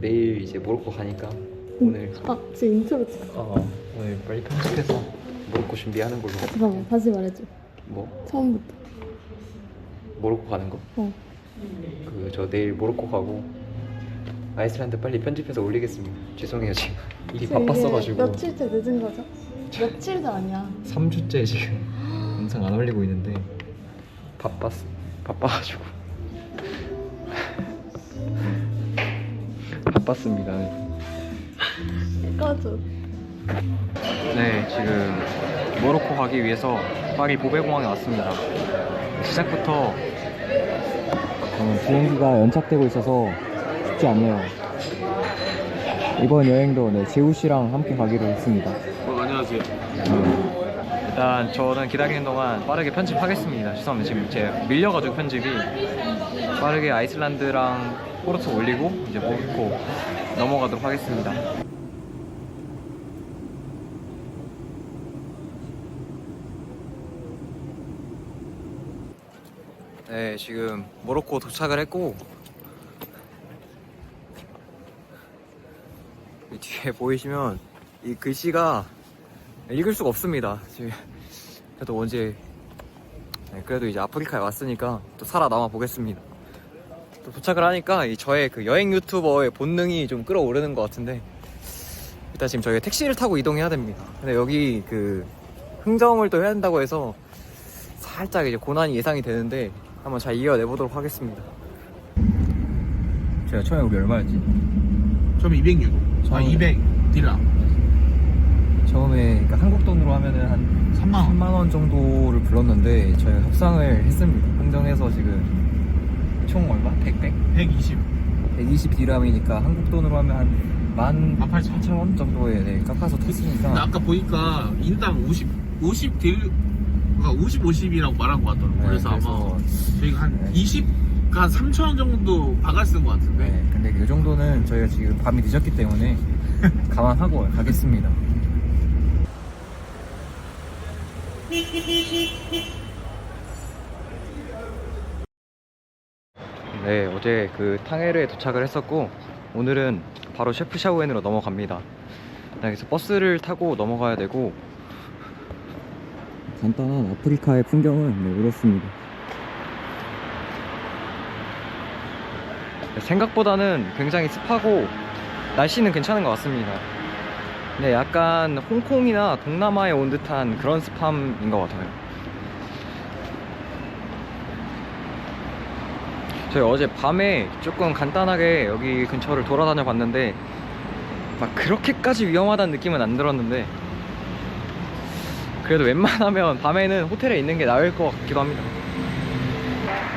내일 이제 모로코 가니까 오늘 아 지금 인트로 찍어 어 오늘 빨리 편집해서 모로코 준비하는 걸로. 잠깐만 다시 말해줘. 뭐? 처음부터. 모로코 가는 거? 어. 그 저 내일 모로코 가고 아이슬란드 빨리 편집해서 올리겠습니다. 죄송해요 지금. 일이 지금 바빴어가지고. 며칠째 늦은 거죠? 며칠도 아니야. 3주째 지금 영상 안 올리고 있는데 바빴 바빠가지고 바빴습니다. 꺼줘 네 지금 모로코 가기 위해서 파리 보베공항에 왔습니다. 시작부터 어, 비행기가 연착되고 있어서 쉽지 않네요. 이번 여행도 네, 재우 씨랑 함께 가기로 했습니다. 어, 안녕하세요. 일단 저는 기다리는 동안 빠르게 편집하겠습니다. 죄송합니다. 지금 제 밀려가지고 편집이 빠르게 아이슬란드랑 포르투 올리고 이제 모로코 넘어가도록 하겠습니다. 네, 지금 모로코 도착을 했고 이 뒤에 보이시면 이 글씨가 읽을 수가 없습니다. 지금 그래도 언제 네, 그래도 이제 아프리카에 왔으니까 또 살아남아 보겠습니다. 또 도착을 하니까 이 저의 그 여행 유튜버의 본능이 좀 끌어오르는 것 같은데 일단 지금 저희가 택시를 타고 이동해야 됩니다. 근데 여기 그 흥정을 또 해야 한다고 해서 살짝 이제 고난이 예상이 되는데 한번 잘 이겨내 보도록 하겠습니다. 제가 처음에 우리 얼마였지? 처음에 206. 아, 처음에. 200 디람. 처음에 그러니까 한국 돈으로 하면은 한 3만 원. 3만 원 정도를 불렀는데 저희가 협상을 했습니다. 흥정해서 지금 총 얼마? 100, 100? 120. 120 디람이니까 한국 돈으로 하면 한 18,000. 18,000원 정도에 네, 깎아서 근데 탔으니까 아까 보니까 인당 50, 50 딜, 그러니까 50, 50이라고 말한 것 같더라고. 네, 그래서, 아마 저희가 한 네. 20, 한 3천 원 정도 바가 쓰는 것 같은데. 네, 근데 이 정도는 저희가 지금 밤이 늦었기 때문에 감안하고 가겠습니다. 네, 어제 그 탕헤르에 도착을 했었고 오늘은 바로 셰프샤우엔으로 넘어갑니다. 여기서 버스를 타고 넘어가야 되고 간단한 아프리카의 풍경은 네, 이렇습니다. 생각보다는 굉장히 습하고 날씨는 괜찮은 것 같습니다. 네, 약간 홍콩이나 동남아에 온 듯한 그런 습함인 것 같아요. 저희 어제 밤에 조금 간단하게 여기 근처를 돌아다녀 봤는데 막 그렇게까지 위험하다는 느낌은 안 들었는데 그래도 웬만하면 밤에는 호텔에 있는 게 나을 것 같기도 합니다.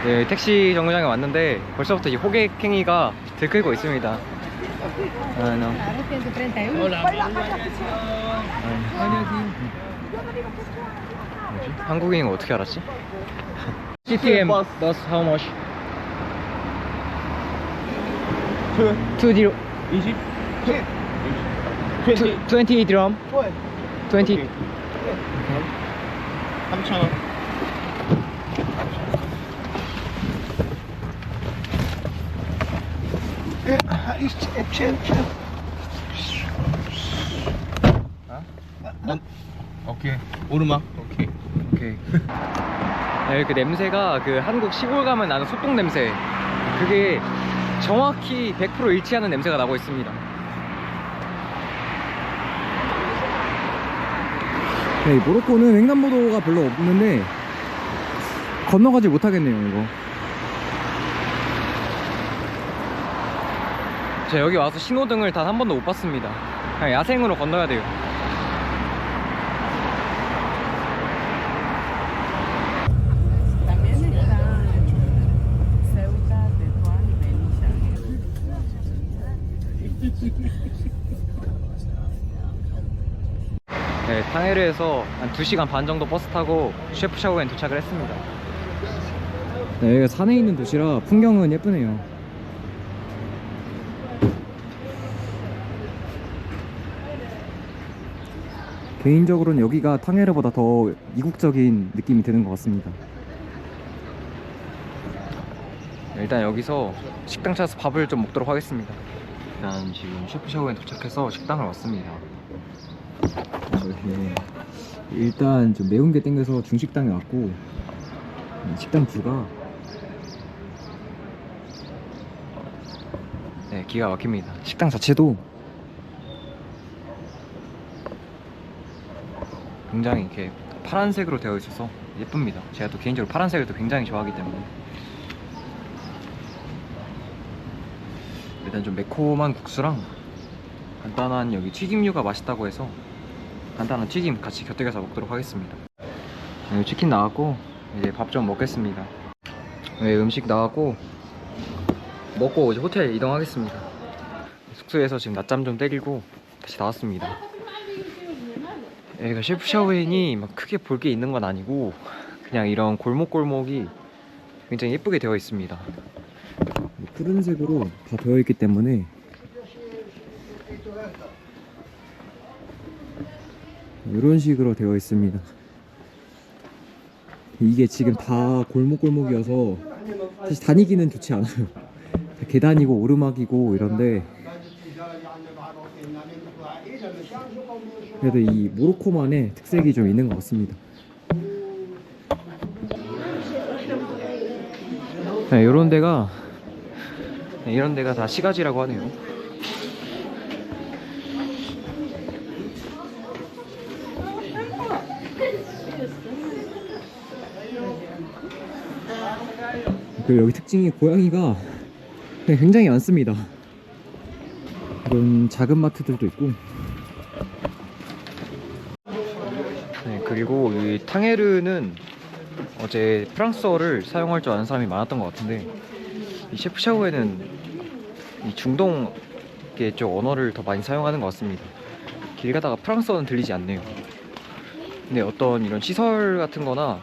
네, 택시 정류장에 왔는데 벌써부터 이 호객 행위가 들끓고 있습니다. 아, no. 뭐지? 한국인인 거 어떻게 알았지? CTM bus how much? 2 0 20? 20 dirham 20 3천 원. 오케이. 오르막. 오케이. 오케이. 네, 그 냄새가 그 한국 시골 가면 나는 소똥 냄새. 그게 정확히 100% 일치하는 냄새가 나고 있습니다. 네, 모로코는 횡단보도가 별로 없는데 건너가지 못하겠네요, 이거. 제가 여기 와서 신호등을 단 한 번도 못 봤습니다. 그냥 야생으로 건너야 돼요. 네, 탕헤르에서 한 2시간 반 정도 버스 타고 셰프샤오엔 도착을 했습니다. 네, 여기가 산에 있는 도시라 풍경은 예쁘네요. 개인적으로는 여기가 탕헤르보다 더 이국적인 느낌이 드는 것 같습니다. 일단 여기서 식당 찾아서 밥을 좀 먹도록 하겠습니다. 일단 지금 셰프 샤워에 도착해서 식당을 왔습니다. 이렇게 일단 좀 매운 게 땡겨서 중식당에 왔고 음, 식당 뷰가 네 기가 막힙니다. 식당 자체도 굉장히 이렇게 파란색으로 되어 있어서 예쁩니다. 제가 또 개인적으로 파란색을 또 굉장히 좋아하기 때문에 일단 좀 매콤한 국수랑 간단한 여기 튀김류가 맛있다고 해서 간단한 튀김 같이 곁들여서 먹도록 하겠습니다. 네, 치킨 나왔고 이제 밥 좀 먹겠습니다. 네, 음식 나왔고 먹고 이제 호텔 이동하겠습니다. 숙소에서 지금 낮잠 좀 때리고 다시 나왔습니다. 여기가 셰프 샤오엔이 막 크게 볼 게 있는 건 아니고 그냥 이런 골목골목이 굉장히 예쁘게 되어 있습니다. 푸른색으로 다 되어 있기 때문에 이런 식으로 되어 있습니다. 이게 지금 다 골목골목이어서 사실 다니기는 좋지 않아요. 계단이고 오르막이고 이런데 그래도 이 모로코만의 특색이 좀 있는 것 같습니다. 네, 이런 데가 네, 이런 데가 다 시가지라고 하네요. 그리고 여기 특징이 고양이가 굉장히 많습니다. 이런 작은 마트들도 있고. 네, 그리고 이 탕헤르는 어제 프랑스어를 사용할 줄 아는 사람이 많았던 것 같은데 이 셰프 샤오에는 이 중동 쪽 언어를 더 많이 사용하는 것 같습니다. 길 가다가 프랑스어는 들리지 않네요. 근데 어떤 이런 시설 같은 거나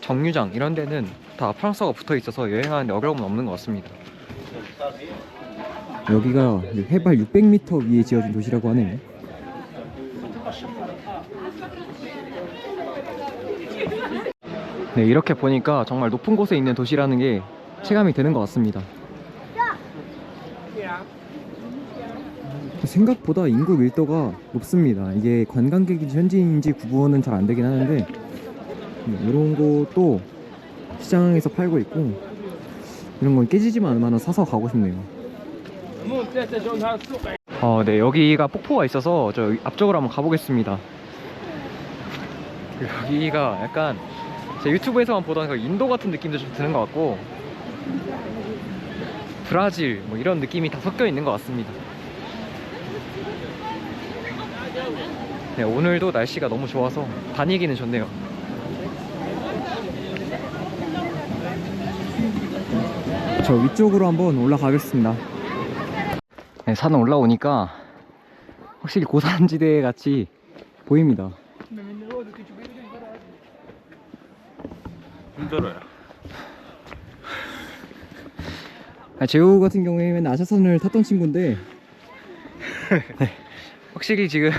정류장 이런 데는 다 프랑스어가 붙어 있어서 여행하는데 어려움은 없는 것 같습니다. 여기가 해발 600m 위에 지어진 도시라고 하네요. 네, 이렇게 보니까 정말 높은 곳에 있는 도시라는 게 체감이 되는 것 같습니다. 생각보다 인구 밀도가 높습니다. 이게 관광객인지 현지인지 구분은 잘 안 되긴 하는데 네, 이런 것도 시장에서 팔고 있고 이런 건 깨지지만 않으면 사서 가고 싶네요. 어, 네 여기가 폭포가 있어서 저 앞쪽으로 한번 가보겠습니다. 여기가 약간 제 유튜브에서만 보던 그 인도 같은 느낌도 좀 드는 것 같고 브라질 뭐 이런 느낌이 다 섞여 있는 것 같습니다. 네, 오늘도 날씨가 너무 좋아서 다니기는 좋네요. 저 위쪽으로 한번 올라가겠습니다. 네, 산 올라오니까 확실히 고산지대 같이 보입니다. 힘들어요. 아, 재우 같은 경우에는 아샤산을 탔던 친구인데 네, 확실히 지금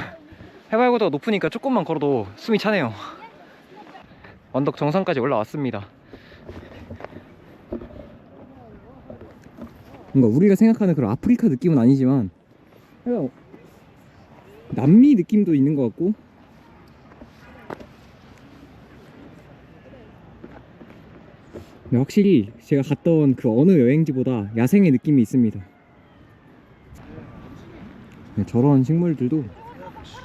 해발고도가 높으니까 조금만 걸어도 숨이 차네요 언덕 정상까지 올라왔습니다 뭔가 우리가 생각하는 그런 아프리카 느낌은 아니지만 남미 느낌도 있는 것 같고 확실히 제가 갔던 그 어느 여행지보다 야생의 느낌이 있습니다. 네, 저런 식물들도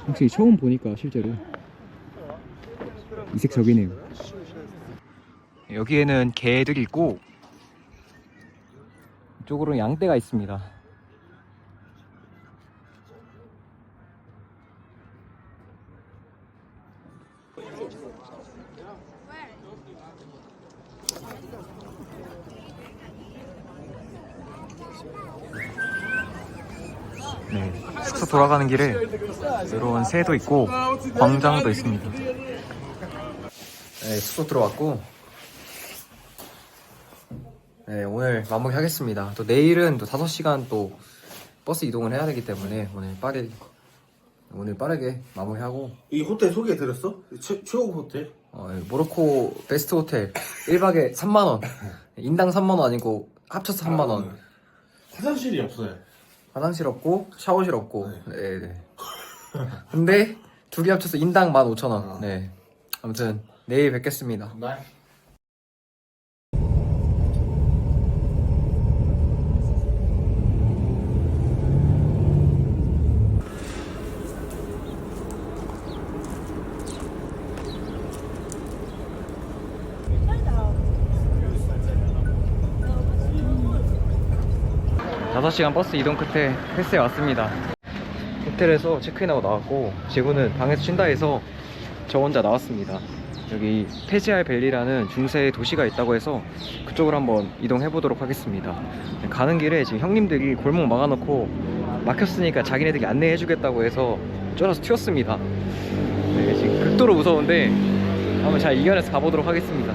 확실히 처음 보니까 실제로 이색적이네요. 여기에는 개들이 있고 이쪽으로는 양떼가 있습니다. 네, 숙소 돌아가는 길에 이런 새도 있고 광장도 있습니다. 네, 숙소 들어왔고 네, 오늘 마무리하겠습니다. 또 내일은 또 5시간 또 버스 이동을 해야 되기 때문에 오늘 빠르게 오늘 빠르게 마무리하고 이 호텔 소개해 드렸어? 최고 호텔? 어, 모로코 베스트 호텔 1박에 3만 원. 인당 3만 원 아니고 합쳐서 3만 원. 아, 네. 화장실이 없어요. 화장실 없고 샤워실 없고. 네, 네. 네. 근데 둘이 합쳐서 인당 15,000원. 아. 네. 아무튼 내일 뵙겠습니다. 네. 5시간 버스 이동 끝에 헬스에 왔습니다. 호텔에서 체크인하고 나왔고 지구는 방에서 쉰다 해서 저 혼자 나왔습니다. 여기 페지알 벨리라는 중세의 도시가 있다고 해서 그쪽으로 한번 이동해 보도록 하겠습니다. 가는 길에 지금 형님들이 골목 막아놓고 막혔으니까 자기네들이 안내해 주겠다고 해서 쫄아서 튀었습니다. 네, 지금 극도로 무서운데 한번 잘 이겨내서 가보도록 하겠습니다.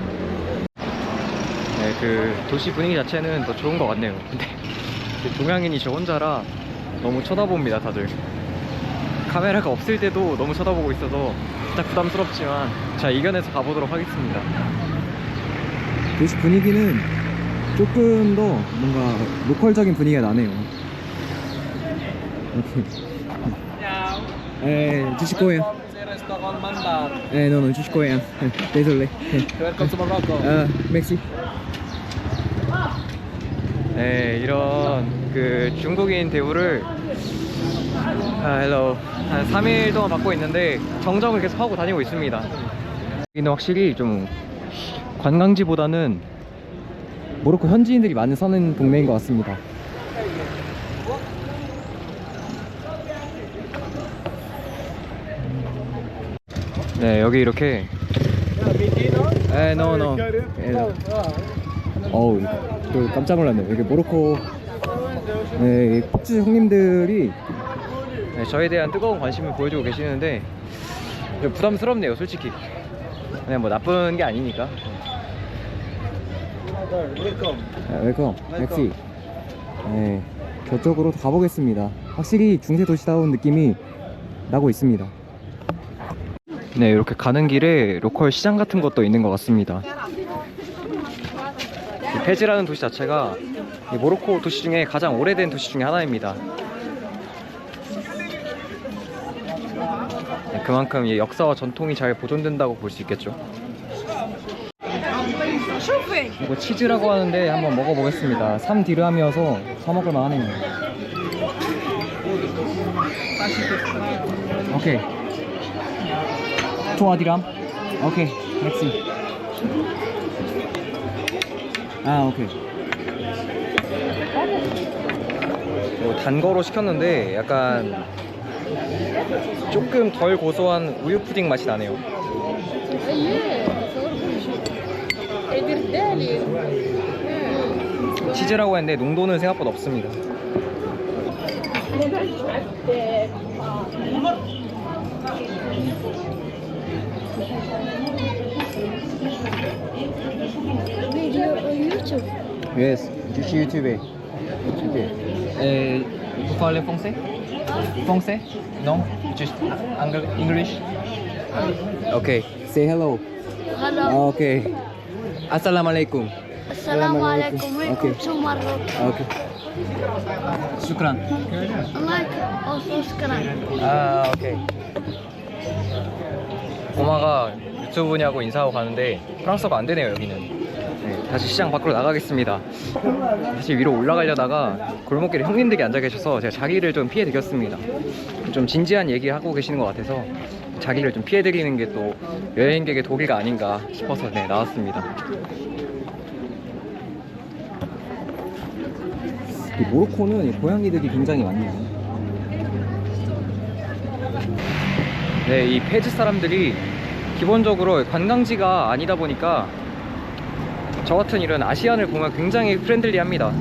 네, 그 도시 분위기 자체는 더 좋은 것 같네요. 근데 동양인이 저 혼자라 너무 쳐다봅니다, 다들. 카메라가 없을 때도 너무 쳐다보고 있어서 살짝 부담스럽지만 잘 이겨내서 가보도록 하겠습니다. 도시 분위기는 조금 더 뭔가 로컬적인 분위기가 나네요. 이렇게. 에, 주식 거예요. Restaurant Mandar. 에, no, no, 주식 거예요. désolé. Welcome to Morocco. 아, 맥시. 네, 이런 그 중국인 대우를 아, 헬로 한 3일 동안 받고 있는데 정정을 계속 하고 다니고 있습니다. 여기는 확실히 좀 관광지보다는 모로코 현지인들이 많이 사는 동네인 것 같습니다. 네, 여기 이렇게 에, no, no. 에, no. 어우, 또 깜짝 놀랐네요. 여기 모로코 네, 이 폭주 형님들이 네, 저에 대한 뜨거운 관심을 보여주고 계시는데 좀 부담스럽네요, 솔직히. 그냥 뭐 나쁜 게 아니니까. 네, 웰컴, 맥시. 네, 저쪽으로 가보겠습니다. 확실히 중세 도시다운 느낌이 나고 있습니다. 네, 이렇게 가는 길에 로컬 시장 같은 것도 있는 것 같습니다. 이 페즈라는 도시 자체가 이 모로코 도시 중에 가장 오래된 도시 중에 하나입니다. 네, 그만큼 이 역사와 전통이 잘 보존된다고 볼 수 있겠죠. 이거 치즈라고 하는데 한번 먹어보겠습니다. 3디르함이어서 사 먹을 만 하네요. 오케이. 투아디람? 오케이. 맥시. 아, 오케이. 뭐 단거로 시켰는데 약간 조금 덜 고소한 우유 푸딩 맛이 나네요. 치즈라고 했는데 농도는 생각보다 없습니다. Yes, je suis youtubeur. Ok. Euh, vous parlez français Français Non Just Angl- English Okay. Say hello. Hello. Okay. Assalamualaikum. Assalamualaikum. Okay. Welcome to Morocco. Okay. Shukran. Like also subscribe. 아, 오케이. 고마가 유튜브냐고 인사하고 가는데 프랑스어가 안 되네요, 여기는. 네, 다시 시장 밖으로 나가겠습니다. 다시 위로 올라가려다가 골목길에 형님들이 앉아 계셔서 제가 자기를 좀 피해 드렸습니다. 좀 진지한 얘기 하고 계시는 것 같아서 자기를 좀 피해 드리는 게 또 여행객의 도리가 아닌가 싶어서 네, 나왔습니다. 모로코는 고양이들이 굉장히 많네요. 네, 이 페즈 사람들이 기본적으로 관광지가 아니다 보니까 저 같은 이런 아시안을 보면 굉장히 프렌들리합니다.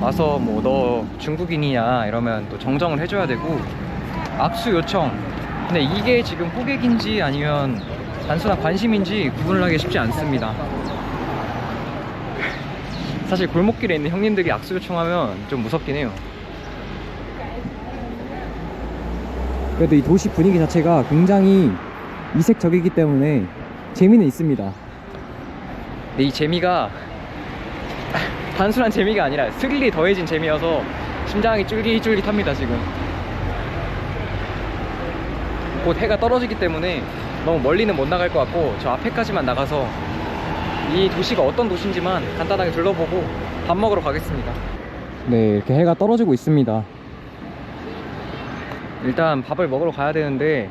와서 뭐 너 중국인이냐 이러면 또 정정을 해줘야 되고 악수 요청. 근데 이게 지금 호객인지 아니면 단순한 관심인지 구분을 하기 쉽지 않습니다. 사실 골목길에 있는 형님들이 악수 요청하면 좀 무섭긴 해요. 그래도 이 도시 분위기 자체가 굉장히 이색적이기 때문에 재미는 있습니다. 근데 이 재미가 단순한 재미가 아니라 스릴이 더해진 재미여서 심장이 쫄깃쫄깃합니다 지금. 곧 해가 떨어지기 때문에 너무 멀리는 못 나갈 것 같고 저 앞에까지만 나가서 이 도시가 어떤 도시인지만 간단하게 둘러보고 밥 먹으러 가겠습니다. 네 이렇게 해가 떨어지고 있습니다. 일단 밥을 먹으러 가야 되는데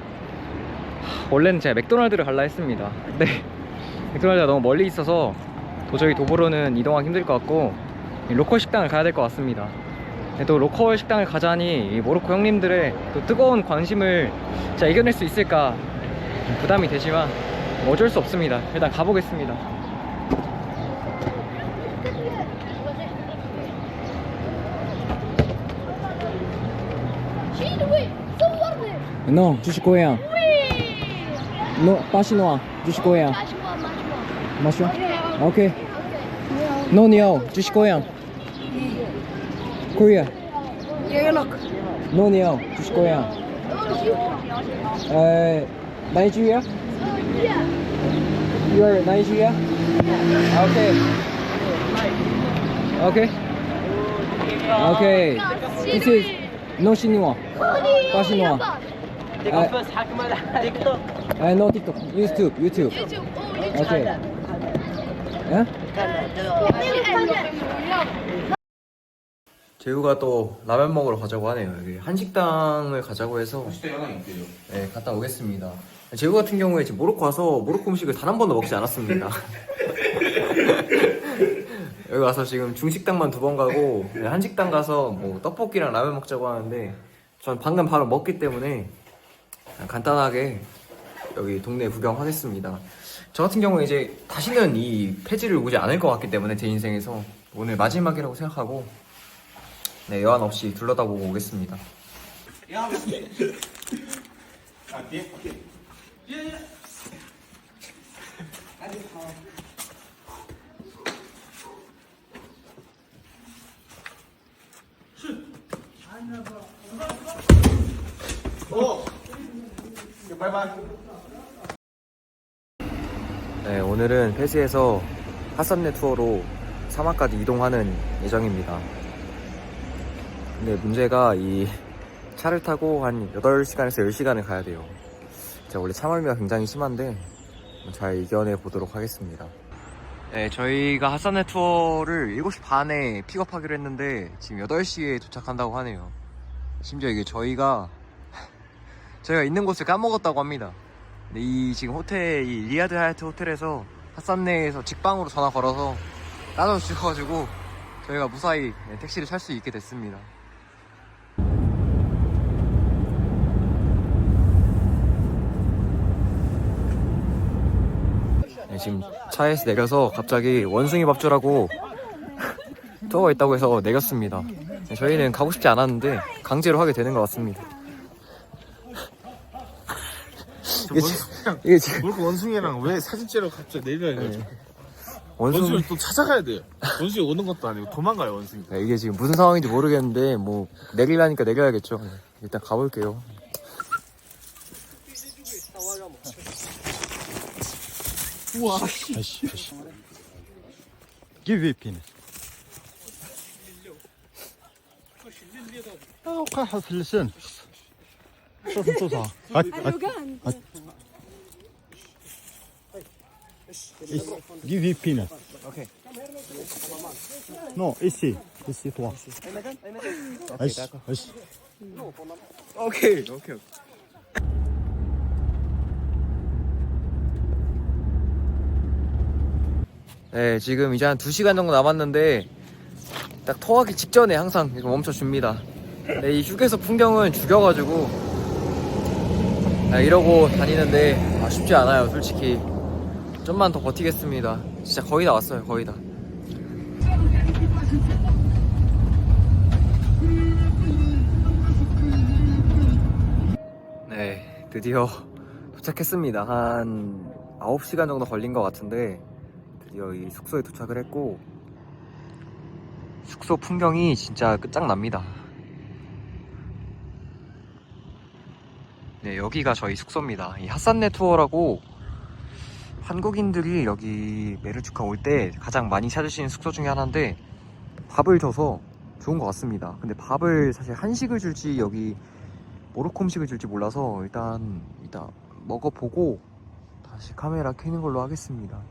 하, 원래는 제가 맥도날드를 갈라 했습니다. 근데 맥도날드가 너무 멀리 있어서 도저히 도보로는 이동하기 힘들 것 같고 이 로컬 식당을 가야 될 것 같습니다 근데 또 로컬 식당을 가자니 이 모로코 형님들의 또 뜨거운 관심을 제가 이겨낼 수 있을까 부담이 되지만 어쩔 수 없습니다 일단 가보겠습니다 No, 주식 고향. No, 빠시노아. 주식 고향. 마셔? 오케이. No, 니오. 주식 고향. Korea. No, 니오. 주식 고향. 에, Nigeria? You are Nigeria? Okay. Okay. Okay. This is no Shinwa. 빠시노아. 아, 아, no TikTok. YouTube, YouTube. 오케이. 예? 재우가 또 라면 먹으러 가자고 하네요. 여기 한식당을 가자고 해서 있대요. 네, 갔다 오겠습니다. 재우 같은 경우에 지금 모로코 와서 모로코 음식을 단 한 번도 먹지 않았습니다. 여기 와서 지금 중식당만 두 번 가고 네, 한식당 가서 뭐 떡볶이랑 라면 먹자고 하는데 전 방금 바로 먹기 때문에 그냥 간단하게 여기 동네 구경하겠습니다. 저 같은 경우에 이제 다시는 이 폐지를 오지 않을 것 같기 때문에 제 인생에서 오늘 마지막이라고 생각하고 네, 여한 없이 둘러다보고 오겠습니다. 네, 오늘은 폐지에서 하산내 투어로 사막까지 이동하는 예정입니다. 근데 문제가 이 차를 타고 한 8시간에서 10시간을 가야 돼요. 제가 원래 차멀미가 굉장히 심한데 잘 이겨내 보도록 하겠습니다. 네, 저희가 하산내 투어를 7시 반에 픽업하기로 했는데 지금 8시에 도착한다고 하네요. 심지어 이게 저희가 저희가 있는 곳을 까먹었다고 합니다. 근데 이 지금 호텔, 이 리아드 하얏트 호텔에서 핫산 내에서 직방으로 전화 걸어서 따져주셔가지고 저희가 무사히 네, 택시를 탈 수 있게 됐습니다. 네, 지금 차에서 내려서 갑자기 원숭이 밥주라고 투어가 있다고 해서 내렸습니다. 네, 저희는 가고 싶지 않았는데 강제로 하게 되는 것 같습니다. 이게, 지- 이게 지금 모르고 원숭이랑 왜 사진 찍으러 갑자기 내려야 돼요? 원숭이 원숭이 또 찾아가야 돼요. 원숭이 오는 것도 아니고 도망가요 원숭이. 네, 이게 지금 무슨 상황인지 모르겠는데 뭐 내리려니까 내려야겠죠. 네, 일단 가볼게요. Give me penis. 아, 오카 하슬슨. 소사 소사. 아. Give me penis. Okay. No, ici, ici toi. 아이씨, 아이씨. 오케이, 오케이. 네, 지금 이제 한 2시간 정도 남았는데 딱 토하기 직전에 항상 이거 멈춰줍니다. 네, 이 휴게소 풍경은 죽여가지고 아, 이러고 다니는데 아, 쉽지 않아요, 솔직히. 좀만 더 버티겠습니다. 진짜 거의 다 왔어요, 거의 다. 네, 드디어 도착했습니다. 한 9시간 정도 걸린 것 같은데 드디어 이 숙소에 도착을 했고 숙소 풍경이 진짜 끝장납니다. 네, 여기가 저희 숙소입니다. 이 핫산네 투어라고 한국인들이 여기 메르주카 올 때 가장 많이 찾으시는 숙소 중에 하나인데 밥을 줘서 좋은 것 같습니다. 근데 밥을 사실 한식을 줄지 여기 모로코 음식을 줄지 몰라서 일단 이따 먹어보고 다시 카메라 켜는 걸로 하겠습니다.